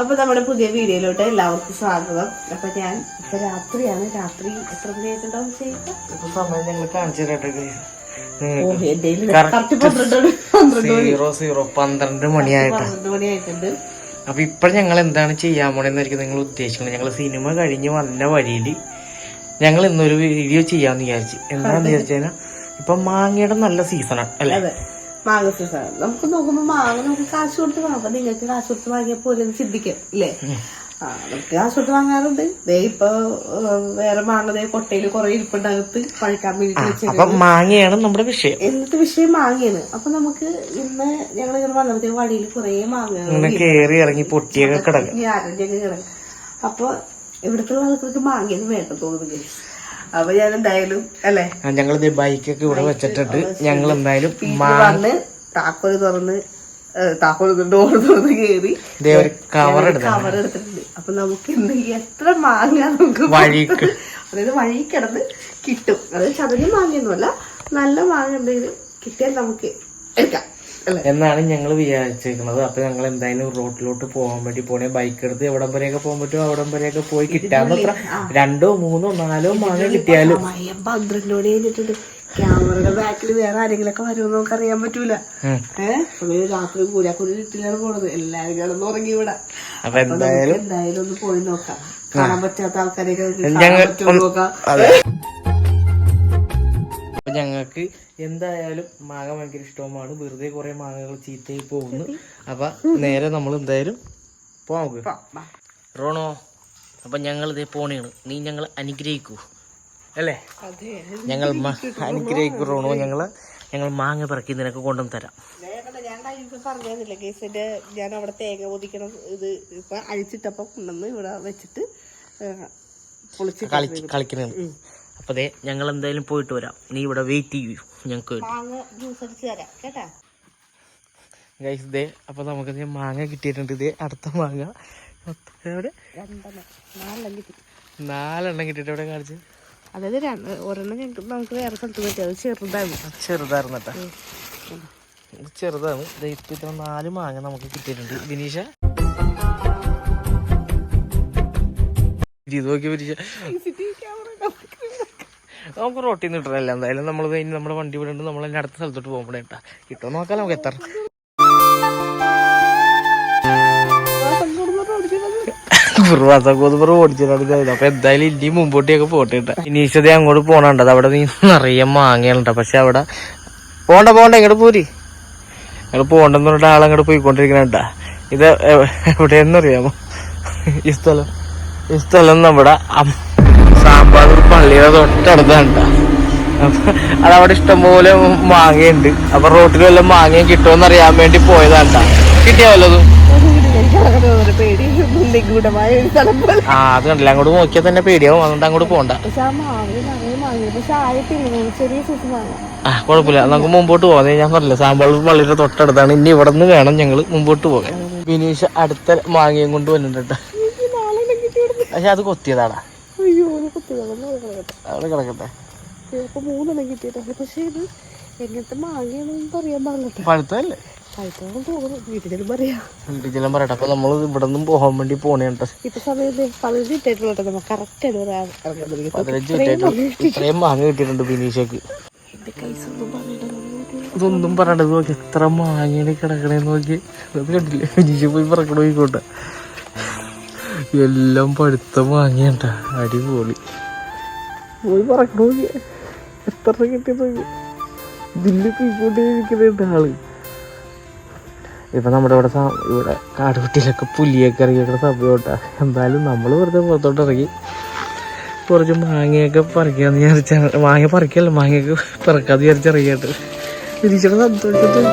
അപ്പൊ നമ്മുടെ പുതിയ വീഡിയോയിലോട്ട് എല്ലാവർക്കും സ്വാഗതം. അപ്പൊ ഞാൻ ഇപ്പൊ രാത്രിയാണ്. രാത്രി എത്ര മണിയായിട്ടുണ്ടാവും സീറോ പന്ത്രണ്ട് മണിയായിട്ട്. മണിയായിട്ടുണ്ട് അപ്പൊ ഇപ്പൊ ഞങ്ങൾ എന്താണ് ചെയ്യാൻ പോണെന്നായിരിക്കും നിങ്ങൾ ഉദ്ദേശിക്കുന്നത്? ഞങ്ങൾ സിനിമ കഴിഞ്ഞ് വന്ന വഴിയിൽ ഞങ്ങൾ ഇന്നൊരു വീഡിയോ ചെയ്യാന്ന് വിചാരിച്ചു. എന്താന്ന് വിചാരിച്ചാൽ ഇപ്പൊ മാങ്ങയുടെ നല്ല സീസണാണ് അല്ലെ? മാങ്ങ സീസൺ. നമുക്ക് നോക്കുമ്പോ മാങ്ങ നമുക്ക് കാശ് കൊടുത്ത് വാങ്ങാം. അപ്പൊ നിങ്ങൾക്ക് കാശ് കൊടുത്ത് വാങ്ങിയാൽ പോലെ ചിന്തിക്കും ഇല്ലേ? ആ നമുക്ക് കാശ് കൊടുത്ത് വാങ്ങാറുണ്ട്. ദേ ഇപ്പൊ വേറെ മാങ്ങ ദേ കൊട്ടയിൽ കുറെ ഇരിപ്പുണ്ടകത്ത് പഴുക്കാൻ വേണ്ടി വെച്ചേക്കുന്നത്. അപ്പൊ മാങ്ങയാണ് നമ്മുടെ വിഷയം. എന്നിട്ട് വിഷയം മാങ്ങയാണ്. അപ്പൊ നമുക്ക് ഇന്ന് ഞങ്ങൾ ഇങ്ങനെ വന്നപ്പോഴത്തേക്ക് വഴിയിൽ കുറെ മാങ്ങ ഇങ്ങനെ കേറി ഇറങ്ങി പൊട്ടിയൊക്കെ കിടക്കും. അപ്പൊ ഇവിടുത്തെ ആൾക്കാർക്ക് മാങ്ങയൊന്നും വേണ്ട തോന്നുന്നു guys. അപ്പൊ ഞാൻ എന്തായാലും അല്ലേ ഞങ്ങൾ ബൈക്കൊക്കെ ഇവിടെ വെച്ചിട്ടുണ്ട്. ഞങ്ങൾ എന്തായാലും വന്ന് താക്കോൽ തുറന്ന് താക്കോൽ ഡോർ തുറന്ന് കയറി കവർ കവർ എടുത്തിട്ടുണ്ട്. അപ്പൊ നമുക്ക് ഇന്ന് എത്ര മാങ്ങ നമുക്ക് വഴിക്ക്. അതായത് വഴി കിടന്ന് കിട്ടും. അതായത് ചതഞ്ഞ മാങ്ങയൊന്നുമല്ല നല്ല മാങ്ങ എന്തെങ്കിലും കിട്ടിയാൽ നമുക്ക് എടുക്കാം. എന്നാണ് ഞങ്ങൾ വിചാരിച്ചിരിക്കുന്നത് അപ്പൊ ഞങ്ങൾ എന്തായാലും റോഡിലോട്ട് പോകാൻ വേണ്ടി പോണേ. ബൈക്ക് എടുത്ത് എവിടെ വരെയൊക്കെ പോകാൻ പറ്റുമോ? അവിടെ വരെയൊക്കെ പോയി കിട്ടാൻ രണ്ടോ മൂന്നോ നാലോ മാങ്ങ കിട്ടിയാലും. കഴിഞ്ഞിട്ടുണ്ട്. ക്യാമറയുടെ ബാക്കിൽ വേറെ ആരെങ്കിലും ഒക്കെ വരുമെന്ന് നമുക്ക് അറിയാൻ പറ്റൂല. ഏഹ് രാത്രി കൂരാക്കൂടി വീട്ടിലാണ് പോണത്. എല്ലാരും കിടന്ന് ഉറങ്ങി ഇവിടെ. അപ്പൊ എന്തായാലും ഒന്ന് പോയി നോക്കാം. കാണാൻ പറ്റാത്ത ആൾക്കാരെയൊക്കെ കാണാൻ പറ്റുമോ നോക്കാം. അപ്പൊ ഞങ്ങൾക്ക് എന്തായാലും മാങ്ങ ഭയങ്കര ഇഷ്ടവുമാണ്. വെറുതെ കൊറേ മാങ്ങകൾ ചീത്തയായി പോകുന്നു. അപ്പൊ നേരെ നമ്മൾ എന്തായാലും പോവാം നമുക്ക്. റോണോ അപ്പൊ ഞങ്ങൾ ഇതേ പോണേണ്. നീ ഞങ്ങൾ അനുഗ്രഹിക്കൂ. അല്ലേ? ഞങ്ങൾ അനുഗ്രഹിക്കൂ റോണോ ഞങ്ങൾ ഞങ്ങൾ മാങ്ങ പിറക്കി നിനക്ക് കൊണ്ടുവന്ന് തരാം. പറഞ്ഞില്ല കേസിന്റെ ഞാൻ അവിടെ തേങ്ങ പൊതിക്കണം ഇത് ഇപ്പൊ അഴിച്ചിട്ടപ്പം കൊണ്ടുവന്ന് ഇവിടെ വെച്ചിട്ട് പൊളിച്ച് കളിക്കുന്നത് അപ്പൊ അതെ ഞങ്ങൾ എന്തായാലും പോയിട്ട് വരാം. നീ ഇവിടെ വെയിറ്റ് ചെയ്യൂ. ഞങ്ങൾക്ക് ഗൈസ് ഇതേ അപ്പൊ നമുക്ക് മാങ്ങ കിട്ടിയിട്ടുണ്ട്. ഇതേ അടുത്ത മാങ്ങ. എവിടെ? നാലെണ്ണം കിട്ടി. നാലെണ്ണം കിട്ടിയിട്ട് എവിടെ കാണിച്ച്? അതായത് ഒരെണ്ണം നമുക്ക് വേറെ സ്ഥലത്ത് പറ്റി അത് ചെറുതാണ് ചെറുതായിരുന്നു കേട്ടോ. ചെറുതാണ്. ഇപ്പൊ ഇത്ര നാല് മാങ്ങ നമുക്ക് കിട്ടിയിട്ടുണ്ട്. വിനീഷ? ഇത് നോക്കി വിനീഷ. നമുക്ക് റോട്ടിൽ നിന്ന് കിട്ടണല്ല എന്തായാലും നമ്മൾ കഴിഞ്ഞ് നമ്മുടെ വണ്ടി ഇവിടെ ഉണ്ട്. നമ്മൾ അടുത്ത സ്ഥലത്തോട്ട് പോകുമ്പോഴേ കേട്ടാ കിട്ടുമോ നോക്കാം നമുക്ക് എത്ര. ഗോതമ്പ് ഓടിച്ചിട്ടാണ് അപ്പൊ എന്തായാലും ഇനി മുമ്പോട്ടേക്ക് പോട്ടെ കേട്ടാ ഇനീശത അങ്ങോട്ട് പോണണ്ടത് അവിടെ നീ നിറയെ മാങ്ങകളുണ്ട്. പക്ഷെ അവിടെ പോണ്ട പോണ്ട ഇങ്ങോട്ട് പോരി. ഇങ്ങോട്ട് പോണ്ടെന്ന് പറഞ്ഞിട്ട് ആളങ്ങോട്ട് പോയിക്കൊണ്ടിരിക്കണ ഇത് എവിടെയെന്നറിയാമോ? ഈ സ്ഥലം ഈ സ്ഥലം നമ്മുടെ സാമ്പാർ പള്ളിയുടെ തൊട്ടടുത്താണ്ട അതവിടെ ഇഷ്ടംപോലെ മാങ്ങയുണ്ട്. അപ്പൊ റോട്ടിൽ വല്ല മാങ്ങയും കിട്ടുമെന്ന് അറിയാൻ വേണ്ടി പോയതാണ്ട കിട്ടിയ വല്ലതും? ആ അത് കണ്ടില്ല. അങ്ങോട്ട് നോക്കിയാൽ തന്നെ പേടിയാവും. അതുകൊണ്ട് അങ്ങോട്ട് പോണ്ട. ആ കുഴപ്പമില്ല. നമുക്ക് മുമ്പോട്ട് പോകാം. ഞാൻ പറഞ്ഞില്ല സാമ്പാൾ പള്ളിയുടെ തൊട്ടടുത്താണ്. ഇനി ഇവിടെ നിന്ന് വേണം ഞങ്ങൾ മുമ്പോട്ട് പോകാൻ. ബിനീഷ് അടുത്ത മാങ്ങയും കൊണ്ട് വന്നിട്ടുണ്ട്. പക്ഷെ അത് കൊത്തിയതാടാ അയ്യോ ഒന്ന് കുത്തിയതാണ് കിടക്കട്ടെ അവിടെ കിടക്കട്ടെ. അപ്പൊ മൂന്നെണ്ണം കിട്ടിയിട്ടുണ്ട്. പക്ഷെ ഇത് എങ്ങനത്തെ മാങ്ങയാണെന്ന് പറയാൻ പാടില്ല പഴുത്തല്ലേ കഴിക്കണം തോന്നുന്നു. വീട്ടിലും പറയാം. വീട്ടിലും പറയട്ടെ അപ്പൊ നമ്മൾ ഇവിടെ നിന്നും പോകാൻ വേണ്ടി പോണേട്ടോ ഇപ്പൊ സമയം ദേ പതിനഞ്ച് ഇട്ടായിട്ടുള്ള നമുക്ക് കറക്റ്റ് ഇത്രയും മാങ്ങ കിട്ടിയിട്ടുണ്ട് ബിനീഷക്ക് ഇതൊന്നും പറയണ്ടത് നോക്കി എത്ര മാങ്ങയാണ് കിടക്കണേന്ന് നോക്കി. അത് കണ്ടില്ലേ? ബിനീഷ് പോയി പറക്കണ പോയിക്കോട്ടെ. എല്ലാം പഠിത്തം വാങ്ങിയണ്ട. അടിപൊളി. പോയി പറക്കണ എത്ര കിട്ടിയത് പോയിക്കൊണ്ടേ ഇരിക്കുന്നുണ്ട് ആൾ. ഇപ്പൊ നമ്മുടെ ഇവിടെ ഇവിടെ കാടുകുട്ടിയിലൊക്കെ പുലിയൊക്കെ ഇറങ്ങിയൊക്കെ സമയോട്ടാ എന്തായാലും നമ്മൾ വെറുതെ പുറത്തോട്ട് ഇറങ്ങി. കുറച്ച് മാങ്ങയൊക്കെ പറിക്കാന്ന് വിചാരിച്ചാണ് മാങ്ങ പറിക്കല്ല മാങ്ങയൊക്കെ പിറക്കാന്ന് വിചാരിച്ചിറങ്ങിയിട്ട് തിരിച്ചിട്ട് സന്തോഷത്തിൽ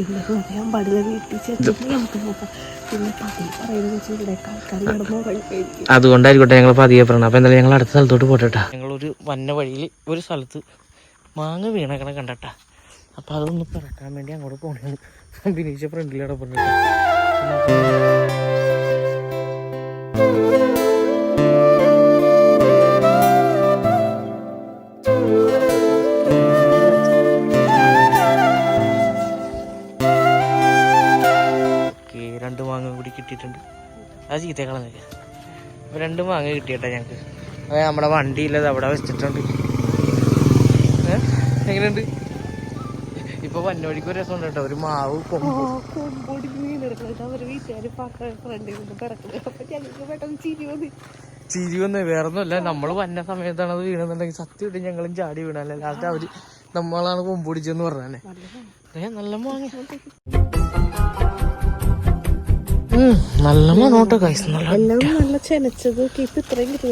ചീത്തയുണ്ട് പറയാൻ പാടില്ല വീട്ടിൽ ചെന്നിട്ട് നമുക്ക് നോക്കാം പിന്നെ പതിവ് പറയുന്നത് വെച്ചാൽ ഇവിടെ ആൾക്കാർ കിടന്നുറങ്ങിയിരിക്കും അതുകൊണ്ടായിരിക്കട്ടെ ഞങ്ങൾ പതിയെ പറഞ്ഞു അപ്പൊ എന്തായാലും ഞങ്ങൾ അടുത്ത സ്ഥലത്തോട്ട് പോട്ടെട്ടാ. ഞങ്ങൾ ഒരു വന്ന വഴിയിൽ ഒരു സ്ഥലത്ത് മാങ്ങ വീണക്കണ കണ്ടട്ടാ. അപ്പൊ അതൊന്ന് പറക്കാൻ വേണ്ടി അങ്ങോട്ട് പോണേ ബിനീഷ ഫ്രണ്ടിലൂടെ പറഞ്ഞിട്ട് കിട്ടിയിട്ടുണ്ട്. അത് ചീത്തക്കളഞ്ഞില്ല അപ്പൊ രണ്ട് മാങ്ങ കിട്ടിയട്ടെ ഞങ്ങൾക്ക് അത് നമ്മുടെ വണ്ടിയില്ലത് അവിടെ വെച്ചിട്ടുണ്ട്? എങ്ങനെയുണ്ട്? ഇപ്പൊ വന്നോടിക്ക് ഒരു രസമുണ്ട് കേട്ടോ. ഒരു മാവ് ചിരി വന്നു. വേറൊന്നുമല്ല. നമ്മൾ വന്ന സമയത്താണ് അത് വീണെന്നുണ്ടെങ്കിൽ സത്യം ഇട്ട് ഞങ്ങളും ചാടി വീണല്ലേ ലാസ്റ്റ് അവർ നമ്മളാണ് കൊമ്പൊടിച്ചെന്ന് പറഞ്ഞേ നല്ല മാങ്ങ. നല്ല മണോട്ടോ ഗൈസ് നല്ല നല്ല ചെനച്ചത്. ഇത്രയും കിട്ടി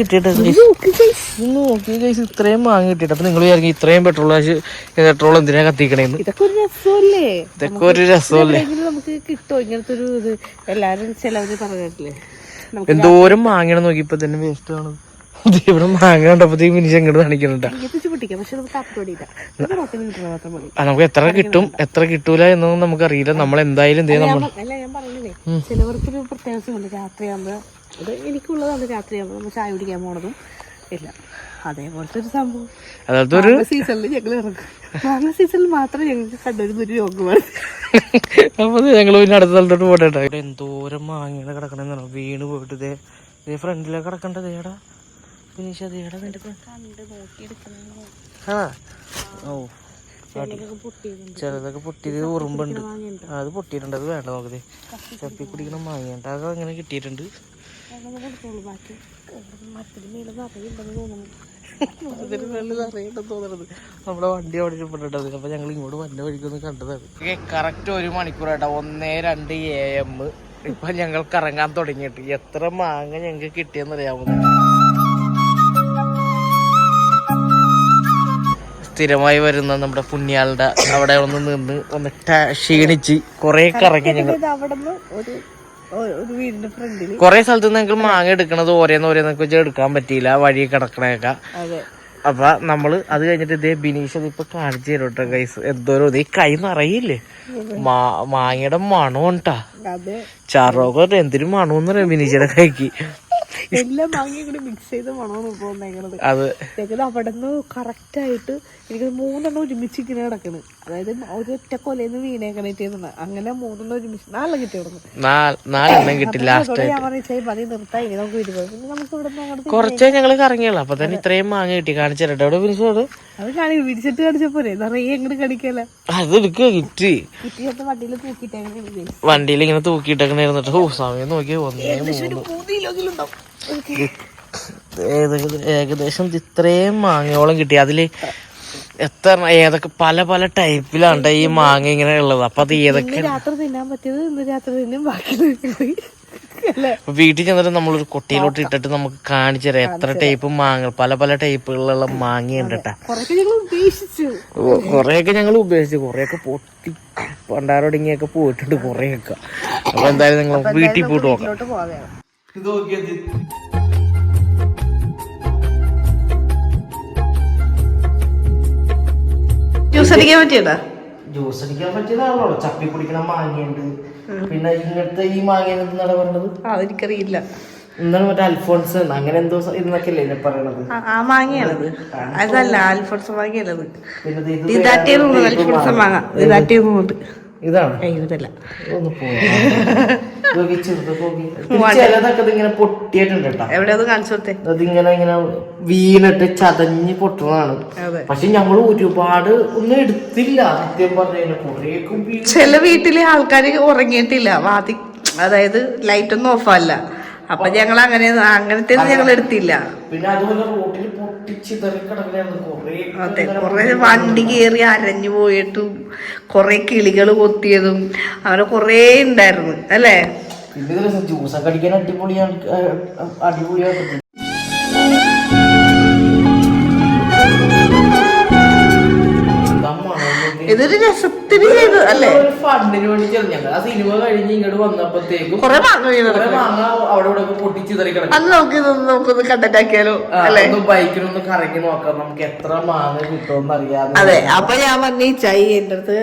കിട്ടിയിട്ട് നോക്കി ഗൈസ് ഇത്രയും മാങ്ങ കിട്ടിയിട്ട്. അപ്പൊ നിങ്ങൾ വിചാരിക്കും ഇത്രയും പെട്രോൾ കാശ് പെട്രോൾ എന്തിനാ കത്തിക്കണേ ഇതൊക്കെ ഒരു രസമല്ലേ? ഇതൊക്കെ ഒരു രസമല്ലേ? നമുക്ക് കിട്ടുമോ ഇങ്ങനത്തെ ഒരു ഇത്. എല്ലാരും ചിലവര് പറഞ്ഞിട്ടില്ലേ എന്തോരം വാങ്ങണം നോക്കി ഇപ്പൊ തന്നെ വേസ്റ്റ് ആണ്. ഇവിടെ മാങ്ങ കണ്ടപ്പോഴത്തേക്ക് കാണിക്കുന്നുണ്ടാ നമുക്ക് എത്ര കിട്ടും എത്ര കിട്ടൂല എന്നൊന്നും നമുക്ക് അറിയില്ല നമ്മൾ എന്തായാലും എന്ത് നമ്മൾ പറഞ്ഞില്ലേ ചിലവർക്കൊരു പ്രത്യേകതയുണ്ട് രാത്രിയാകുമ്പോ അത് എനിക്കുള്ളതാണ് രാത്രിയാകുമ്പോ നമ്മൾ ചായ കുടിക്കാൻ പോണതും ഇല്ല. അതേപോലത്തെ ഒരു സംഭവം. അതായത് ഒരു സീസണിൽ ഞങ്ങൾ ഇറങ്ങും. മാങ്ങ സീസണിൽ മാത്രമേ ഞങ്ങൾക്ക് ഒരു രോഗമാണ്. അപ്പൊ ഞങ്ങൾ പിന്നെ അടുത്ത സ്ഥലത്തോട്ട് പോട്ടെ എന്തോരം മാങ്ങയാണ് കിടക്കണെന്നാണ് വീണ് പോയിട്ട് ഇതേ ഫ്രണ്ടിലേക്ക് കിടക്കണ്ടത് ഏടാ ചിലതൊക്കെ പൊട്ടിയത് ഉറുമ്പുണ്ട്. അത് പൊട്ടിയിട്ടുണ്ട്. അത് വേണ്ട നോക്കത് ചപ്പി കുടിക്കണം മാങ്ങിയുണ്ട്. അത് അങ്ങനെ കിട്ടിയിട്ടുണ്ട്. അതിന് അറിയണ്ടെന്ന് നമ്മുടെ വണ്ടി ഓടിച്ചിട്ടുണ്ടത് അപ്പൊ ഞങ്ങൾ ഇങ്ങോട്ട് വന്ന വഴിക്കൊന്ന് കണ്ടതാണ്. കറക്റ്റ് ഒരു മണിക്കൂർ ആട്ടോ ഒന്നേ രണ്ട് എ എം ഇപ്പൊ ഞങ്ങൾ കറങ്ങാൻ തുടങ്ങിയിട്ട്. എത്ര മാങ്ങ ഞങ്ങൾക്ക് കിട്ടിയെന്ന് സ്ഥിരമായി വരുന്ന നമ്മുടെ പുണ്യാളുടെ അവിടെ ഒന്ന് നിന്ന് ഒന്ന് ക്ഷീണിച്ച് കൊറേ കറങ്ങി ഞങ്ങൾ. കൊറേ സ്ഥലത്ത് നിന്ന് ഞങ്ങൾക്ക് മാങ്ങ എടുക്കണത് ഓരോന്ന് ഓരോന്നൊക്കെ വെച്ച് എടുക്കാൻ പറ്റിയില്ല വഴി കിടക്കണേക്ക. അപ്പൊ നമ്മൾ അത് കഴിഞ്ഞിട്ട് ഇതേ ബിനീഷ് അത് ഇപ്പൊ കാണിച്ചു തരും കേട്ടോ കൈസ് എന്തോരോ ഇതേ ഈ കൈ നിറയില്ലേ? മാ മാങ്ങയുടെ മണം ഉണ്ടാ അതെ. ചാറോക്കെ എന്തൊരു മണമെന്ന് പറയാം ബിനീഷിയുടെ കൈക്ക്? എല്ലാ മാങ്ങയും കൂടി മിക്സ് ചെയ്ത് മണമാണ് തോന്നുന്നത് അത്. അവിടെ നിന്ന് കറക്റ്റ് ആയിട്ട് എനിക്ക് മൂന്നെണ്ണം ഒരുമിച്ച് ഇങ്ങനെ കിടക്കണ്. അതായത് ഒരൊറ്റ കൊലയിൽ വീണേക്കണേറ്റ് അങ്ങനെ മൂന്നെണ്ണം ഒരുമിച്ച് നാലെണ്ണം കിട്ടി നാലെണ്ണം കിട്ടി ലാസ്റ്റ് ഞാൻ പറഞ്ഞു മതി നിർത്താം ഇനി നമുക്ക് വരുമ്പോൾ പിന്നെ നമുക്ക് ഇവിടെ നിന്ന് അങ്ങോട്ട് കുറച്ചേ ഞങ്ങൾ കറങ്ങിയുള്ളൂ. അപ്പൊ തന്നെ ഇത്രയും മാങ്ങ കിട്ടി. കാണിച്ചു അവിടെ അത്? കാണി വിരിച്ചിട്ട് കാണിച്ചപ്പോ നിറയെ എങ്ങോട്ട് കടിക്കല അത് എടുക്കുക കിറ്റ് കിട്ടിയത്തെ വണ്ടിയിൽ ഇങ്ങനെ തൂക്കിയിട്ടേക്കണേ ഇരുന്നിട്ട്. ഓ സമയം നോക്കിയാ ഒന്നേ മൂന്ന്. ഏകദേശം ഇത്രയും മാങ്ങയോളം കിട്ടി. അതിൽ എത്ര ഏതൊക്കെ പല പല ടൈപ്പിലാണ് ഈ മാങ്ങ ഇങ്ങനെ ഉള്ളത്. അപ്പൊ അത് ഏതൊക്കെ? വീട്ടിൽ ചെന്നിട്ട് നമ്മളൊരു കൊട്ടിയിലോട്ട് ഇട്ടിട്ട് നമുക്ക് കാണിച്ചു തരാം. എത്ര ടൈപ്പ് മാങ്ങ പല പല ടൈപ്പുകളുള്ള മാങ്ങയുണ്ട് കൊറേയൊക്കെ ഞങ്ങൾ ഉപേക്ഷിച്ചു. കൊറേയൊക്കെ പൊട്ടി പണ്ടാരോടിങ്ങിയൊക്കെ പോയിട്ടുണ്ട് കൊറേയൊക്കെ. അപ്പൊ എന്തായാലും നിങ്ങൾ വീട്ടിൽ പോയിട്ട് നോക്കാം. വീട്ടിലോട്ട് പോകാതെ ജ്യൂസ് അടിക്കാൻ പറ്റിയതാ? ജ്യൂസ് അടിക്കാൻ പറ്റിയതാണല്ലോ. ചപ്പി കുടിക്കണ മാങ്ങയുണ്ട്. പിന്നെ ഇങ്ങനത്തെ ഈ മാങ്ങ എന്താണ് പറഞ്ഞത് അതെനിക്കറിയില്ല. എന്താണ് മറ്റേ അൽഫോൺസ് അങ്ങനെ എന്തോ ഇന്നൊക്കെ അല്ലേ പറയണത്? ആ- മാങ്ങയാണത്. അതല്ല അൽഫോൺസ് മാങ്ങയല്ലത് അൽഫോൺസ് ഇത് മാങ്ങ ഇതാണ്? ഇതല്ല. പൊട്ടിയിട്ടുണ്ട് കേട്ടോ. അതിങ്ങനെ ഇങ്ങനെ വീണിട്ട് ചതഞ്ഞ് പൊട്ടുന്നതാണ്. പക്ഷെ ഞങ്ങൾ ഒരുപാട് ഒന്നും എടുത്തില്ല സത്യം പറഞ്ഞു ചില വീട്ടിലെ ആൾക്കാർ ഉറങ്ങിയിട്ടില്ല. വാതി അതായത് ലൈറ്റ് ഒന്നും ഓഫല്ല അപ്പൊ ഞങ്ങൾ അങ്ങനെ അങ്ങനത്തെ ഞങ്ങൾ എടുത്തില്ല. പിന്നെ അതുപോലെ റോട്ടിൽ അതെ കുറെ വണ്ടി കയറി അരഞ്ഞു പോയിട്ടും കുറെ കിളികൾ കൊത്തിയതും അങ്ങനെ കുറെ ഉണ്ടായിരുന്നു അല്ലേ? ജ്യൂസൊക്കെ അടിക്കാൻ അടിപൊളിയാണ് അടിപൊളിയായിട്ട് ഇതൊരു രസത്തിന് ചെയ്തു അല്ലേ? ഫണ്ടിന് വേണ്ടി ചെന്നു ഞങ്ങൾ. ആ സിനിമ കഴിഞ്ഞ് ഇങ്ങോട്ട് വന്നപ്പോഴത്തേക്കും കുറെ മാങ്ങ വീണത് മാങ്ങ അവിടെ ഇവിടെ ഒക്കെ പൊട്ടിച്ചിതറി കിടക്കും അത് നമുക്ക് ഇതൊന്ന് നമുക്കൊന്ന് കണ്ടന്റ് ആക്കിയാലോ? അല്ലേ? ഒന്ന് ബൈക്കിനൊന്ന് കറങ്ങി നോക്കാം. നമുക്ക് എത്ര മാങ്ങ കിട്ടുമെന്ന് അറിയാം അതെ അപ്പൊ ഞാൻ പറഞ്ഞു ചൈ എന്റെ അടുത്ത്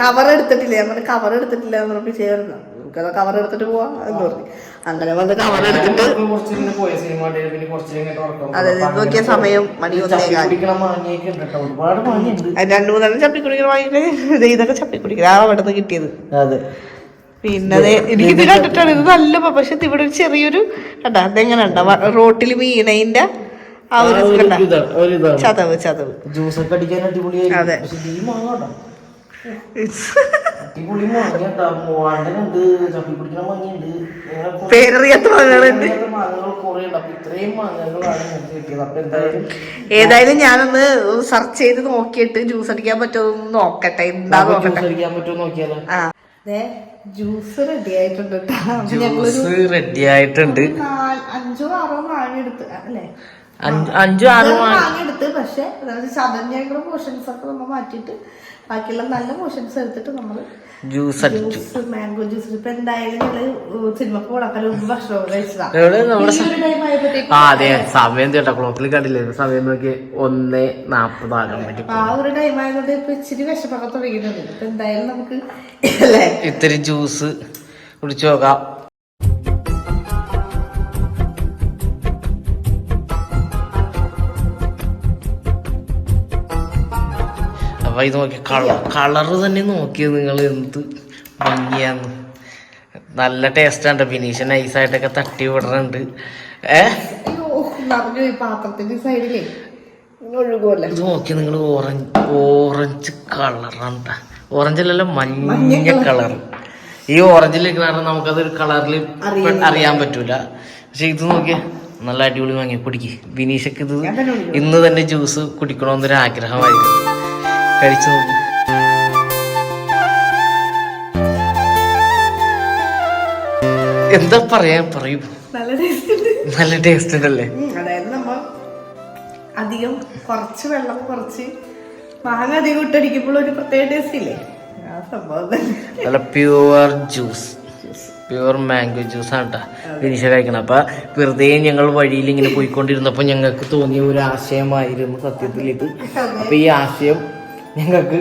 കവർ എടുത്തിട്ടില്ല. ഞാൻ പറഞ്ഞു കവർ എടുത്തിട്ടില്ല എന്ന് പറഞ്ഞപ്പോ ചേർന്നു നമുക്കത് കവർ എടുത്തിട്ട് പോവാം എന്ന് പറഞ്ഞു. അങ്ങനെ വന്ന് കവർ എടുത്തിട്ട് അതെ ഇത് നോക്കിയ സമയം മണി ഒന്നേകാൽ അത് രണ്ടു മൂന്നെണ്ണം ചപ്പി കുടിക്കണം വാങ്ങിയിട്ട് ഇതൊക്കെ ചപ്പി കുടിക്കണം ആ അവിടെ നിന്ന് കിട്ടിയത്. അതെ. പിന്നെ ദേ എനിക്കിത് കണ്ടിട്ടാണ് ഇത് നല്ല പക്ഷെ ഇവിടെ ഒരു ചെറിയൊരു കണ്ടാ അതെങ്ങനെ ഉണ്ടോ റോട്ടിൽ വീണതിന്റെ ആ ഒരു ഇത് ചതവ് ചതവ്. ജ്യൂസ് ഒക്കെ അടിക്കാൻ അടിപൊളിയായിരിക്കും. അതെ. പേരറിയാത്ത ഏതായാലും ഞാനൊന്ന് സെർച്ച് ചെയ്ത് നോക്കിയിട്ട് ജ്യൂസ് അടിക്കാൻ പറ്റുമോ എന്ന് നോക്കട്ടെ. എന്താ നോക്കട്ടെ. ജ്യൂസ് ആ. റെഡി ആയിട്ടുണ്ട് ജ്യൂസ് റെഡി ആയിട്ടുണ്ട്. നാല് അഞ്ചോ ആറോ മാങ്ങ എടുത്ത് അല്ലേ? അഞ്ച് ആറും വാങ്ങിയെടുത്ത് പക്ഷെ ചതഞ്ഞ പോർഷൻസ് ഒക്കെ നമ്മൾ മാറ്റിയിട്ട് ബാക്കിയുള്ള നല്ല പോർഷൻസ് എടുത്തിട്ട് നമ്മൾ ജ്യൂസ് അടിച്ചു. മാംഗോ ജ്യൂസ് ഇപ്പൊ എന്തായാലും ഞങ്ങൾ സിനിമക്ക് ഭക്ഷണം നമ്മുടെ ഈ ഒരു ആയപ്പോഴത്തേക്ക് ആ അതെ സമയം ചേട്ടാ ക്ലോക്കിൽ കണ്ടില്ലേ? സമയം നോക്കി ഒന്ന് നാപ്പതാകാൻ പറ്റും ആ ഒരു ടൈം ആയതുകൊണ്ട് ഇപ്പൊ ഇച്ചിരി വിശപ്പൊക്കെ തുടങ്ങിയിട്ടുണ്ട്. ഇപ്പൊ എന്തായാലും നമുക്ക് ഇത്തിരി ജ്യൂസ് കുടിച്ചു നോക്കാം. അപ്പൊ ഇത് നോക്കി കളർ കളറ് തന്നെ നോക്കിയത് നിങ്ങൾ എന്ത് ഭംഗിയാന്ന്. നല്ല ടേസ്റ്റാണ് ഫിനിഷ് നൈസായിട്ടൊക്കെ തട്ടി വിടുന്നുണ്ട് ഇത് നോക്കി നിങ്ങൾ ഓറഞ്ച് ഓറഞ്ച് കളറാണ് ഓറഞ്ച് അല്ലല്ലോ മഞ്ഞ കളർ ഈ ഓറഞ്ചിൽ കാരണം നമുക്കതൊരു കളറിൽ അറിയാൻ പറ്റൂല. പക്ഷെ ഇത് നോക്കിയ നല്ല അടിപൊളി വാങ്ങി കുടിക്ക്. വിനീഷക്ക് ഇത് ഇന്ന് തന്നെ ജ്യൂസ് കുടിക്കണമെന്നൊരു ആഗ്രഹമായിരുന്നു കഴിച്ചു നോക്കി. എന്താ പറയാൻ പറയൂ? നല്ല ടേസ്റ്റ് ഉണ്ടല്ലേ അതായത് നമ്മ അധികം കുറച്ച് വെള്ളം കുറച്ച് മാങ്ങ അധികം ഇട്ടടിക്കുമ്പോൾ ഒരു പ്രത്യേക ടേസ്റ്റ് ഇല്ലേ? ആ സംഭവം നല്ല pure juice pure mango juice ആണ് കേട്ടോ വിനിഷ കഴിക്കണം. അപ്പൊ വെറുതെ ഞങ്ങൾ വഴിയിൽ ഇങ്ങനെ പോയിക്കൊണ്ടിരുന്നപ്പോ ഞങ്ങൾക്ക് തോന്നിയ ഒരു ആശയമായിരുന്നു സത്യത്തിൽ ഇത്. അപ്പൊ ഈ ആശയം ഞങ്ങൾക്ക്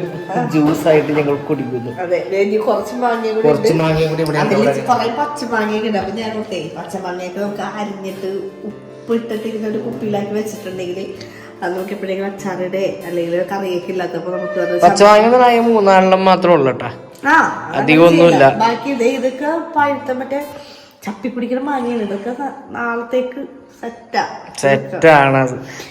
ജ്യൂസ് ആയിട്ട് ഞങ്ങൾ കുടിക്കുന്നു. അതെ കുറച്ച് മാങ്ങ കൂടി കുറച്ച് മാങ്ങ കൂടി ഇവിടെ കുറെ പച്ചമാങ്ങയൊക്കെ ഉണ്ട്. അപ്പൊ ഞാൻ ഓർത്തേ പച്ചമാങ്ങയൊക്കെ നമുക്ക് അരിഞ്ഞിട്ട് ഉപ്പിട്ടിട്ട് ഇങ്ങനെ ഒരു കുപ്പിയിലാക്കി വെച്ചിട്ടുണ്ടെങ്കിൽ അത് നമുക്ക് എപ്പോഴെങ്കിലും അച്ചാറിടെ അല്ലെങ്കിൽ കറിയൊക്കെ ഇല്ലാത്തപ്പോ നമുക്ക് പച്ചമാങ്ങ മൂന്നാലെണ്ണം മാത്രമേ ഉള്ളൂ കേട്ടാ. ആ അധികമൊന്നുമില്ല. ബാക്കി ഇതേ ഇതൊക്കെ പഴുത്ത മറ്റേ ചപ്പി പിടിക്കുന്ന മാങ്ങയാണ്. ഇതൊക്കെ നാളത്തേക്ക് സെറ്റാണ്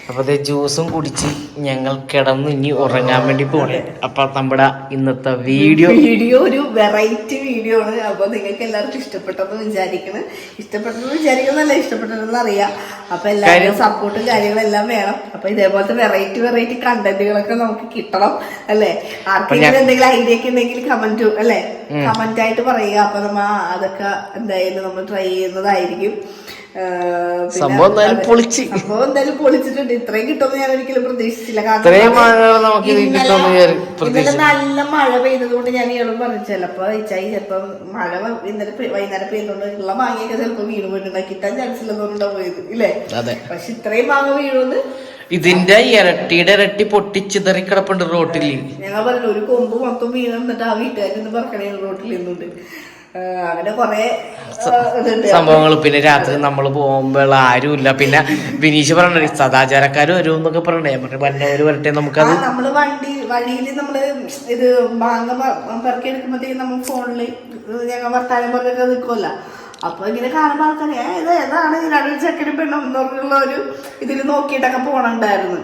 അപ്പൊ ദേ ജ്യൂസും കുടിച്ച് ഞങ്ങൾ കിടന്ന് ഇനി ഉറങ്ങാൻ വേണ്ടി പോണേ. അപ്പൊ നമ്മുടെ ഇന്നത്തെ വീഡിയോ വീഡിയോ ഒരു വെറൈറ്റി വീഡിയോ ആണ്. അപ്പൊ നിങ്ങൾക്ക് എല്ലാവർക്കും ഇഷ്ടപ്പെട്ടെന്ന് വിചാരിക്കണം. ഇഷ്ടപ്പെട്ടെന്ന് വിചാരിക്കുന്നല്ല ഇഷ്ടപ്പെട്ടതെന്ന് അറിയാം. അപ്പൊ എല്ലാവരും സപ്പോർട്ടും കാര്യങ്ങളും എല്ലാം വേണം. അപ്പൊ ഇതേപോലത്തെ വെറൈറ്റി വെറൈറ്റി കണ്ടന്റുകളൊക്കെ നമുക്ക് കിട്ടണം അല്ലെ? ആർക്കെങ്കിലും എന്തെങ്കിലും ഐഡിയ ഒക്കെ ഉണ്ടെങ്കിൽ കമന്റ് അല്ലെ? കമന്റ് ആയിട്ട് പറയുക. അപ്പൊ നമ്മ അതൊക്കെ എന്തായാലും നമ്മൾ ട്രൈ ചെയ്യുന്നതായിരിക്കും. സംഭവം എന്തായാലും പൊളിച്ച്. സംഭവം എന്തായാലും പൊളിച്ചിട്ടുണ്ട്. ഇത്രയും കിട്ടുമെന്ന് ഞാൻ ഒരിക്കലും പ്രതീക്ഷിച്ചില്ല. കാരണം ഇന്നലെ- നല്ല മഴ പെയ്തത് കൊണ്ട് ഞാൻ ഇയാളും പറഞ്ഞു ചിലപ്പോ ചൈ ചിലപ്പോ മഴ ഇന്നലെ വൈകുന്നേരം പെയ്തോണ്ട് ഉള്ള മാങ്ങയൊക്കെ ചിലപ്പോ വീണ് പോയിട്ടുണ്ടാക്കി കിട്ടാൻ ചാൻസ് ഇല്ലെന്നുകൊണ്ടാ പോയത്. ഇല്ലേ? പക്ഷെ ഇത്രയും മാങ്ങ വീഴുമെന്ന് ഇതിന്റെ ഇരട്ടിയുടെ ഇരട്ടി പൊട്ടിച്ചിതറി കിടപ്പുണ്ട് റോട്ടിൽ ഞങ്ങൾ പറഞ്ഞു ഒരു കൊമ്പ് മൊത്തം വീണ് എന്നിട്ട് ആ വീട്ടുകാരി പറക്കണേ റോട്ടിൽ നിന്നുണ്ട് അങ്ങനെ കൊറേ സംഭവങ്ങൾ. പിന്നെ രാത്രി നമ്മൾ പോകുമ്പോൾ ആരുമില്ല. പിന്നെ വിനീഷ് പറഞ്ഞു സദാചാരക്കാർ വരും എന്നൊക്കെ പറഞ്ഞേ മറ്റേ വന്നവര് വരട്ടെ നമുക്ക് നമുക്കത്. നമ്മൾ വണ്ടി വഴിയിൽ നമ്മൾ ഇത് മാങ്ങ പെറുക്കി എടുക്കുമ്പോഴത്തേക്ക് നമ്മൾ ഫോണിൽ ഞങ്ങൾ വർത്താനം പറഞ്ഞൊക്കെ നിൽക്കുമല്ല അപ്പൊ ഇങ്ങനെ കാണുമ്പോൾ ആൾക്കാർ "ഏ, ഇത് ഏതാണ്? രണ്ടു ചെക്കനും പെണ്ണും എന്നുള്ള ഒരു ഇതിൽ നോക്കിയിട്ടൊക്കെ പോണുണ്ടായിരുന്നു.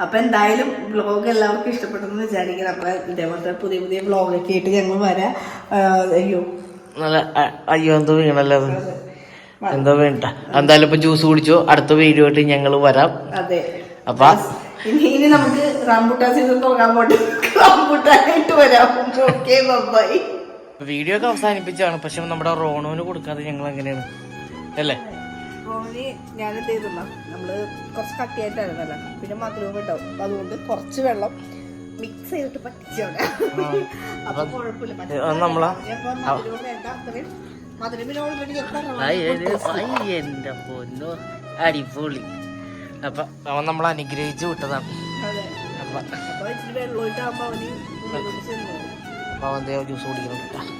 അതെ അപ്പൊ എന്തായാലും വ്ലോഗ് എല്ലാവർക്കും ഇഷ്ടപ്പെട്ടെന്ന് വിചാരിക്കണം അപ്പൊ ഇതേപോലത്തെ പുതിയ പുതിയ വ്ളോഗൊക്കെ ആയിട്ട് ഞങ്ങൾ വരാം. അയ്യോ. നല്ല അയ്യോ എന്തോ വീണല്ലോ എന്തോ വീണ്ട എന്തായാലും ഇപ്പൊ ജ്യൂസ് കുടിച്ചോ. അടുത്ത വീഡിയോ ആയിട്ട് ഞങ്ങൾ വരാം. അതെ. അപ്പൊ ഇനി ഇനി നമുക്ക് റംബുട്ടാൻ സീസൺ തുടങ്ങാൻ പോട്ടെ. റംബുട്ടാനായിട്ട് വരാം. ഓക്കെ ബൈ വീഡിയോ ഒക്കെ അവസാനിപ്പിച്ചാണ്. പക്ഷെ നമ്മുടെ റോണോന് കൊടുക്കാതെ ഞങ്ങൾ എങ്ങനെയാണ്? അല്ലേ? റോണി ഞാൻ എന്ത് ചെയ്തെന്നാ നമ്മൾ കുറച്ച് കട്ടിയായിട്ടായിരുന്നല്ല പിന്നെ മധുരവും ഉണ്ടാവും അപ്പൊ അതുകൊണ്ട് കുറച്ച് വെള്ളം മിക്സ് ചെയ്തിട്ട് പറ്റിച്ചവിടെ അപ്പൊ കുഴപ്പമില്ല. അത്രയും. മധുരം പിന്നെ ഓൾറെഡി എന്റെ പൊന്നു. അടിപൊളി. അപ്പൊ അവൻ നമ്മൾ അനുഗ്രഹിച്ചു വിട്ടതാണ്. അപ്പൊ അവൻ ജ്യൂസ് കുടിക്കണം.